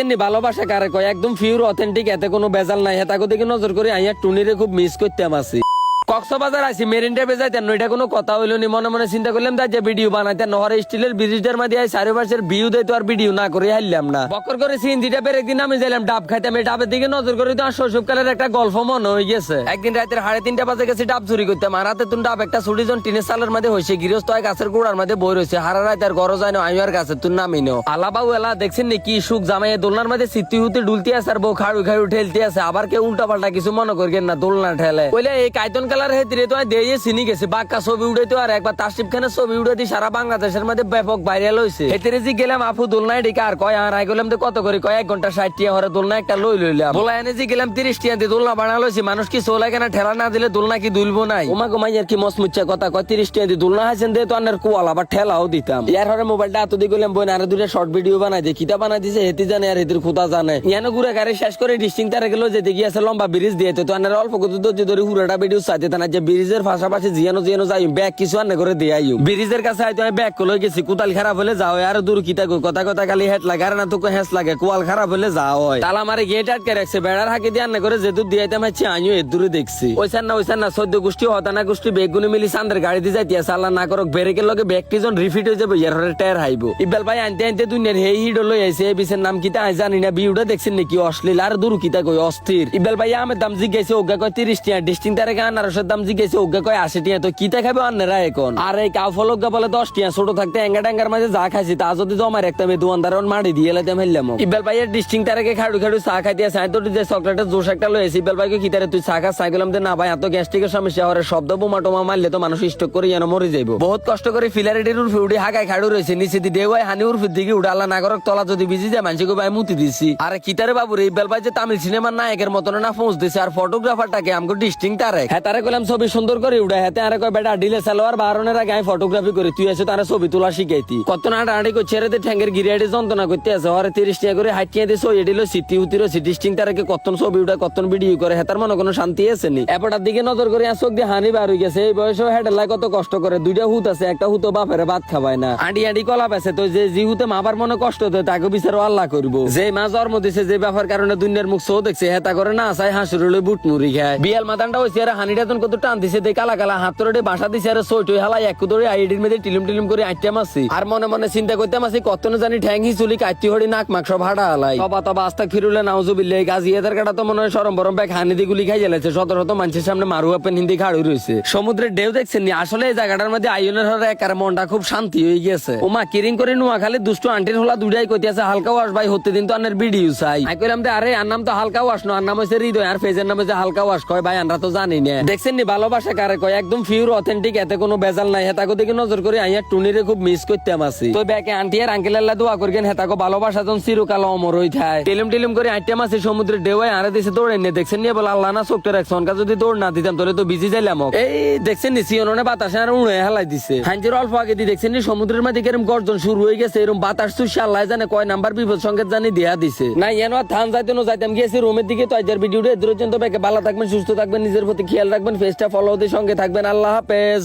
দেখছেন ভালোবাসা কারে কয়? একদম পিওর অথেন্টিক এতে কোনো বেজাল নাই। হেতাকে দেখি নজর করে আইয়া টুনিরে খুব মিস করতে আছি। কক্সবাজার আছি মেরিনটা বেজাইতেন এটা কোনো কথা হইল নি, মনে মনে চিন্তা করলাম তাই যে ভিডিও বানাইতেন, নহরে স্টিলের ব্রিজটার মাঝে আই চারিপাশের ভিউ দেয় তো আর ভিডিও না করে হাইলাম না। বকর করে সিন্দিটা বের একদিন আমি যাইলাম ডাব খাইতাম, এই ডাবের দিকে নজর করে তো শৈশবকালের একটা গল্প মনে হয়ে গেছে। একদিন রাতের সাড়ে তিনটা বাজে গেছি, ডাব চুরি করতাম, আর রাতে তুমি ডাব একটা ছুটি জন টিনের সালের মধ্যে হয়েছে গৃহস্থ হয় গাছের গোড়ার মধ্যে বই রয়েছে হারা রাত আর গরজ না আমি আর গাছের তুই নামি নো। আলাবাউ এলা, দেখছেন নি কি সুখ জামাই দোলনার মধ্যে সিদ্ধি হুতে ডুলতে আছে আর বউ খাড়ু খাড়ু ঠেলতে আছে, আবার কেউ উল্টা পাল্টা কিছু মনে করবেন না, দোলনা ঠেলে। বলে এই কাইতন কালার হেতিরে তো দিয়ে চিনি গেছে। বাক্কা ছবি উঠাইতো আর একবার তাসিফ খানের ছবি উঠে দিয়ে সারা বাংলাদেশের মধ্যে ব্যাপক ভাইরাল হয়েছে হেতিরে যে গেলাম, আপু দোলনায় ডিকা আর কয়, আর গেলাম তো কত করে কয়, এক ঘণ্টা ষাট টিয়া হরে দোলনা একটা লই লইলাম। বলা এনে যে গেলাম তিরিশ টিয়া দিয়ে দোলনা বানা লইছি, মানুষ কি সোলা কেনা ঠেলা না দিলে দোলনা কি দুলবো নাই? ওমা গোমাই আর কি মস মুচ্ছা কথা কয়, তিরিশ টিয়া দিয়ে দোলনা হাসেন দিয়ে তো আনার কুয়াল, আবার ঠেলাও দিতাম। ইয়ার হরে মোবাইলটা এত দিয়ে গেলাম বই আরও দুটা শর্ট ভিডিও বানাই দিয়ে কিতা বানাই দিছে হেতি জানে আর হেতির খুদা জানে। ইয়ানো ঘুরে গাড়ি শেষ করে ডিস্টিং তারে গেল যেতে গিয়েছে লম্বা ব্রিজ দিয়ে, তো আনার অল্প কত ধরে হুড়াটা ভিডিও চাইতে না যে ব্রিজের পাশাপাশি জিয়ানো জিয়ানো যাই, ব্যাগ কিছু আনে করে দিয়ে আইও। ব্রিজের কাছে আইতো আমি ব্যাগ কলে গেছি কুতাল খারাপ হলে যাও আর দূর কিতা কথা কথা খালি হেট লাগে, আর না তোকে হেস লাগে, কুয়াল খারাপ হলে যাও হয়। তালা মারে গেট আটকে রাখছে, বেড়ার হাকি দিয়ে আনে করে যেদূর দিয়ে আইতাম হচ্ছে আমিও এর দূরে দেখছি। ওইসান না ওইসান না, সদ্য গোষ্ঠী হতানা গোষ্ঠী, বেগুনি মিলি সান্দের গাড়ি দিয়ে যাইতে আছে আল্লাহ না করক, ব্রেকের লগে ব্যাগ জন রিফিট হয়ে যাবে, ইয়ার হরে টায়ার হাইবো। ইব্বাল ভাই আনতে আনতে দুনিয়ার হেই হিড লই আইছে এই বিশের নাম কিতা আই জানি না বিউটা দেখছেন নাকি, অশ্লীল, আর দূর কিতা কই অস্থির। ইব্বাল ভাই আমের দাম জিজ্ঞাসা, ওগা কয় তিরিশ টিয়া, ডিস্টিং তারে গান আনারসের দাম জিজ্ঞাসা ওগা কয় আশি টিয়া, তো কিতা খাবে অন্যরা এখন? আর এই কাউ ফলক বলে দশ টিয়া, ছোট থাকতে এঙ্গা ট্যাঙ্গার মাঝে যা খাইছি, তা যদি জমা রাখতাম এই দোয়ানদার মাটি দিয়ে এলাম হেললাম। ইব্বাল ভাইয়ের ডিস্টিং তারে খাড়ু খাড়ু চা খাইতে আছে তো যে চকলেটের জোশ একটা লয়েছি ইব্বাল ভাইকে কিতারে তুই চা খা সাইকেলাম না ভাই, এত গ্যাস্ট্রিকের সমস্যা হরে শব্দ বোমা টোমা মারলে তো মানুষ স্টক করে যেন মরে যাইব। বহুত কষ্ট করে ফিলারেটির উর্ফে উঠে হাগায় খাড়ু রয়েছে, নিচে দি দেওয়াই হানি উর্ফের দিকে উঠে আল্লাহ নাগরক তলা যদি বিজি যায় মানুষকে ভাই মুতি দিছি। আর কিতারে বাবু রে, ইব্বাল ভাই যে তামিল সিনেমার নায়কের মতন না পৌঁছ দিছে, আর ফটোগ্রাফারটাকে আমাকে ডিস্টিং তারে। হ্যাঁ তারে কইলাম ছবি সুন্দর করে উঠে হাতে। আরে কয়, বেটা, ডিলে সালোয়ার বারনের আগে আমি ফটোগ্রাফি করি। তুই এসে তারা ছবি তোলা শিখাইতি। কত না আড়াড়ি করছে রে ঠ্যাঙ্গের গিরিয়াটি যন্ত্রণা করতে আছে। হরে তিরিশ টাকা করে হাইটিয়ে দিয়ে সই এডিলো সিটি উতিরো সিটি স্টিং তারাকে কতন ছবি উঠে কতন ভিডিও করে, হেতার মনে কোনো শান্তি আছে নি? এপটার দিকে নজর করে চোখ দিয়ে হানি বার হয়ে গেছে। এই বয়সে হেডেলাই কত কষ্ট করে। দুইটা হুত আছে, একটা হুতো বাপের ভাত খাবায় না। আডি আডি কলা পেছে তো যে জি হুতে মাবার মনে কষ্ট হতো তাকে বিচারো আল্লাহ করব। যে মা জন্ম দিছে, যে ব্যাপার কারণে দুনিয়ার মুখ সৌ দেখছে, হেতা করে না আসায় হাসুর বুট মুড়ি খায়। বিয়াল মাদানটা হয়েছে আর হানিটা কত টান দিছে দে কালা কালা হাত তোরে বাসা দিছে, আর সইটই হালাই এক ধরে আইডির মধ্যে টিলিম টিলিম করে আইটাম আছি আর মনে মনে চিন্তা করতাম আছি কত না জানি ঠ্যাং হি চুলি কাটি হড়ি নাক মাংস ভাড়া হালাই। তবা তবা আস্তা ফিরুলে নাউজুবিল্লে গাজি এদের কাটা তো মনে হয় সরম বরম ব্যাগ হানি দিয়ে গুলি খাই জ্বালাচ্ছে শত শত মানুষের সামনে মারু আপেন হিন্দি খাড়ু রয়েছে সমুদ্রের ঢেউ দেখছেন নি? আসলে এই জায়গাটার মধ্যে আইনের হরে একার মনটা খুব শান্তি হয়ে গেছে ওমা, কিরিং করে নুয়া খালি দুষ্ট আন্টির হলা দুটাই কইতেছে, হালকা ওয়াশ ভাই, হতে দিন তো আনের ভিডিও চাই। আই কইলাম আরে আর নাম তো হালকা ওয়াশ না আর নাম হইছে হৃদয়, আর ফেজের নাম হইছে হালকা ওয়াশ কয় ভাই, আমরা তো জানি না। দেখছেন নি ভালোবাসা কারে কয়? একদম পিওর অথেন্টিক এতে কোনো বেজাল নাই। হেতাকো দিকে নজর করে, আইয়া টুনিরে খুব মিস করতে আছি। তো ব্যাকে আন্টি আর আঙ্কেল আল্লাহ দোয়া করবেন হেতাকো ভালোবাসা যখন চিরকাল অমর হই থাকে টেলিম টেলিম করে আইটেম আছে সমুদ্রের ঢেউয়ে আরে দিছে দৌড়ে নিয়ে দেখছেন নিয়ে বলে, আল্লাহ না চোখটা রাখছে, অনকা যদি দৌড় না দিতাম তাহলে তো বিজি যাইলাম এই দেখছেন নি সিয়ননে বাতাসে আর উড়ে হেলাই দিছে। হাঞ্জির অল্প আগে দিয়ে দেখছেন নি? সমুদ্রের মধ্যে এরকম গর্জন শুরু হয়ে গেছে এরকম বাতাস তুই আল্লাহ জানে কয় নাম্বার বিপদ সংকেত জানি দেয়া দিছে। না ইয়ানো থান যাইতে যাইতাম গিয়েছি, রুমের দিকে তো আজকের ভিডিওটা এদের পর্যন্ত ব্যাকে ভালো থাকবেন, সুস্থ থাকবেন, নিজের প্রতি খেয়াল রাখবেন ফেসটা ফলো সঙ্গে থাকবেন। আল্লাহ হাফেজ।